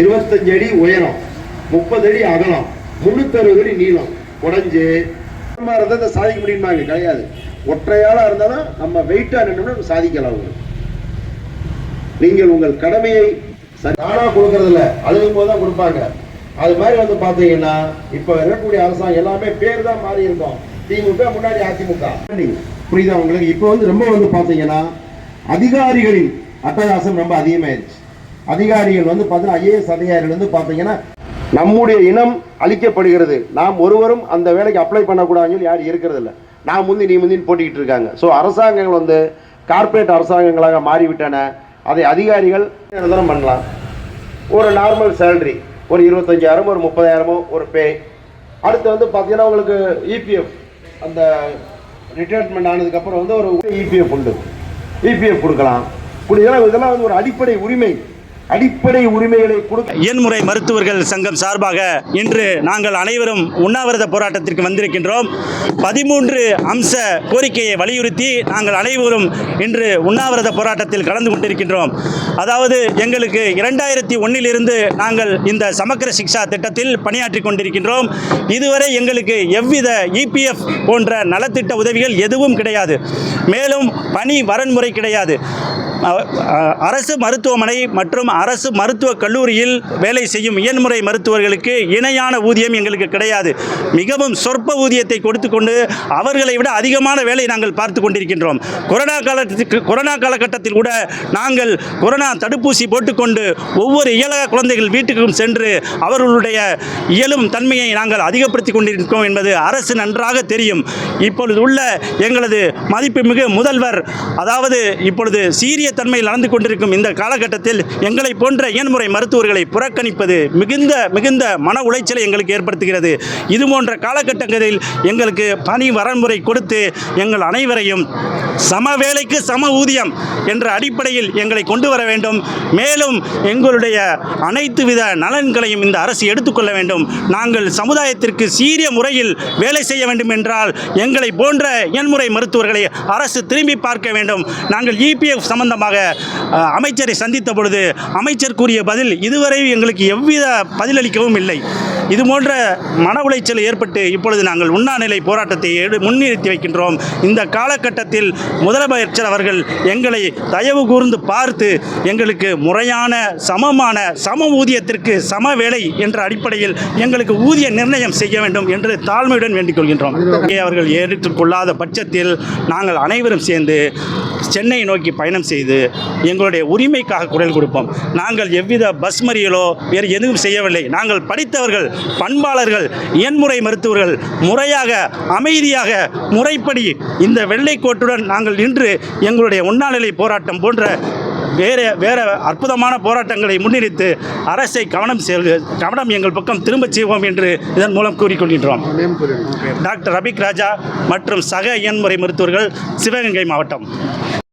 இருபத்தஞ்சு அடி உயரம் முப்பது அடி அகலம் முன்னூத்தறுபது அடி நீளம். உடஞ்சு. நம்ம இருந்தால் இதை சாதிக்க முடியுமாங்க? கிடையாது. ஒற்றையாளாக இருந்தால் தான் நம்ம வெயிட்டாக நின்றோம்னா சாதிக்கலாம் அவங்க நீங்கள் உங்கள் கடமையை தானா கொடுக்கறதில்ல. அழுகும் போது தான் கொடுப்பாங்க. அது மாதிரி வந்து பார்த்தீங்கன்னா இப்போ இருக்கக்கூடிய அரசாங்கம் எல்லாமே பேர் தான் மாறி இருந்தோம் திமுக முன்னாடி அதிமுக. புரியுதா உங்களுக்கு? இப்போ வந்து ரொம்ப வந்து பார்த்தீங்கன்னா அதிகாரிகளின் அட்டகாசம் ரொம்ப அதிகமாயிருச்சு. அதிகாரிகள் வந்து பார்த்தீங்கன்னா ஐஏஎஸ் அதிகாரிகள் வந்து பார்த்தீங்கன்னா நம்முடைய இனம் அழிக்கப்படுகிறது. நாம் ஒருவரும் அந்த வேலைக்கு அப்ளை பண்ணக்கூடாதுன்னு சொல்லி யாரும் இருக்கிறது இல்லை நான் முந்தி நீ முந்தின்னு போட்டிக்கிட்டு இருக்காங்க. ஸோ அரசாங்கங்கள் வந்து கார்ப்பரேட் அரசாங்கங்களாக மாறிவிட்டன. அதை அதிகாரிகள் நிரந்தரம் பண்ணலாம். ஒரு நார்மல் சேலரி ஒரு இருபத்தஞ்சாயிரம் ஒரு முப்பதாயிரமோ ஒரு பே அடுத்து வந்து பார்த்தீங்கன்னா உங்களுக்கு இபிஎஃப் அந்த ரிட்டையர்மெண்ட் ஆனதுக்கப்புறம் வந்து ஒரு இபிஎஃப் உண்டு. இபிஎஃப் கொடுக்கலாம். இதெல்லாம் இதெல்லாம் வந்து ஒரு அடிப்படை உரிமை. அடிப்படை உரிமைகளை கொடுக்க இயன்முறை மருத்துவர்கள் சங்கம் சார்பாக இன்று நாங்கள் அனைவரும் உண்ணாவிரத போராட்டத்திற்கு வந்திருக்கின்றோம். பதிமூன்று அம்ச கோரிக்கையை வலியுறுத்தி நாங்கள் அனைவரும் இன்று உண்ணாவிரத போராட்டத்தில் கலந்து கொண்டிருக்கின்றோம். அதாவது எங்களுக்கு இரண்டாயிரத்தி ஒன்னிலிருந்து நாங்கள் இந்த சமக்கர சிக்ஷா திட்டத்தில் பணியாற்றி கொண்டிருக்கின்றோம். இதுவரை எங்களுக்கு எவ்வித இபிஎஃப் போன்ற நலத்திட்ட உதவிகள் எதுவும் கிடையாது. மேலும் பணி வரன்முறை கிடையாது. அரசு மருத்துவமனை மற்றும் அரசு மருத்துவக் கல்லூரியில் வேலை செய்யும் இயன்முறை மருத்துவர்களுக்கு இணையான ஊதியம் எங்களுக்கு கிடையாது. மிகவும் சொற்ப ஊதியத்தை கொடுத்து கொண்டு அவர்களை விட அதிகமான வேலை நாங்கள் பார்த்து கொண்டிருக்கின்றோம். கொரோனா காலத்துக்கு கொரோனா காலகட்டத்தில் கூட நாங்கள் கொரோனா தடுப்பூசி போட்டுக்கொண்டு ஒவ்வொரு இயலக குழந்தைகள் வீட்டுக்கும் சென்று அவர்களுடைய இயலும் தன்மையை நாங்கள் அதிகப்படுத்தி கொண்டிருக்கிறோம் என்பது அரசு நன்றாக தெரியும். இப்பொழுது உள்ள எங்களது மதிப்புமிகு முதல்வர் அதாவது இப்பொழுது சீரிய தன்மையில் நடந்து கொண்டிருக்கும் இந்த காலகட்டத்தில் எங்களை போன்ற இயன்முறை மருத்துவர்களை புறக்கணிப்பது மிகுந்த மிகுந்த மன உளைச்சலை எங்களுக்கு ஏற்படுத்துகிறது. இது போன்ற காலகட்டங்களில் எங்களுக்கு பணி வரன்முறை கொடுத்து எங்கள் அனைவரையும் சம வேலைக்கு சம ஊதியம் என்ற அடிப்படையில் எங்களை கொண்டு வர வேண்டும். மேலும் எங்களுடைய அனைத்து வித நலன்களையும் இந்த அரசு எடுத்துக்கொள்ள வேண்டும். நாங்கள் சமுதாயத்திற்கு சீரிய முறையில் வேலை செய்ய வேண்டும் என்றால் எங்களை போன்ற எண்முறை மருத்துவர்களை அரசு திரும்பி பார்க்க வேண்டும். நாங்கள் இபிஎஃப் சம்பந்தமாக அஹ், அமைச்சரை சந்தித்த பொழுது அமைச்சர் கூறிய பதில் இதுவரை எங்களுக்கு எவ்வித பதிலளிக்கவும் இல்லை. இது போன்ற மன உளைச்சல் ஏற்பட்டு இப்பொழுது நாங்கள் உண்ணாநிலை போராட்டத்தை முன்னிறுத்தி வைக்கின்றோம். இந்த காலகட்டத்தில் முதலமைச்சர் அவர்கள் எங்களை தயவு கூர்ந்து பார்த்து எங்களுக்கு முறையான சமமான சம ஊதியத்திற்கு சம வேலை என்ற அடிப்படையில் எங்களுக்கு ஊதிய நிர்ணயம் செய்ய வேண்டும் என்று தாழ்மையுடன் வேண்டிக் கொள்கின்றோம். இங்கே அவர்கள் ஏற்றுக்கொள்ளாத பட்சத்தில் நாங்கள் அனைவரும் சேர்ந்து சென்னை நோக்கி பயணம் செய்து எங்களுடைய உரிமைக்காக குரல் கொடுப்போம். நாங்கள் எவ்வித பஸ் மறியலோ வேறு எதுவும் செய்யவில்லை. நாங்கள் படித்தவர்கள் பண்பாளர்கள் எண்முறை மருத்துவர்கள் முறையாக அமைதியாக முறைப்படி இந்த வெள்ளை கோட்டுடன் நாங்கள் நின்று எங்களுடைய உண்ணாநிலை போராட்டம் போன்ற வேறு வேறு அற்புதமான போராட்டங்களை முன்னிறுத்து அரசை கவனம் செல் கவனம் எங்கள் பக்கம் திரும்பச் செய்வோம் என்று இதன் மூலம் கூறிக்கொள்கின்றோம். டாக்டர் ரபிக் ராஜா மற்றும் சக இயன்முறை மருத்துவர்கள் சிவகங்கை மாவட்டம்.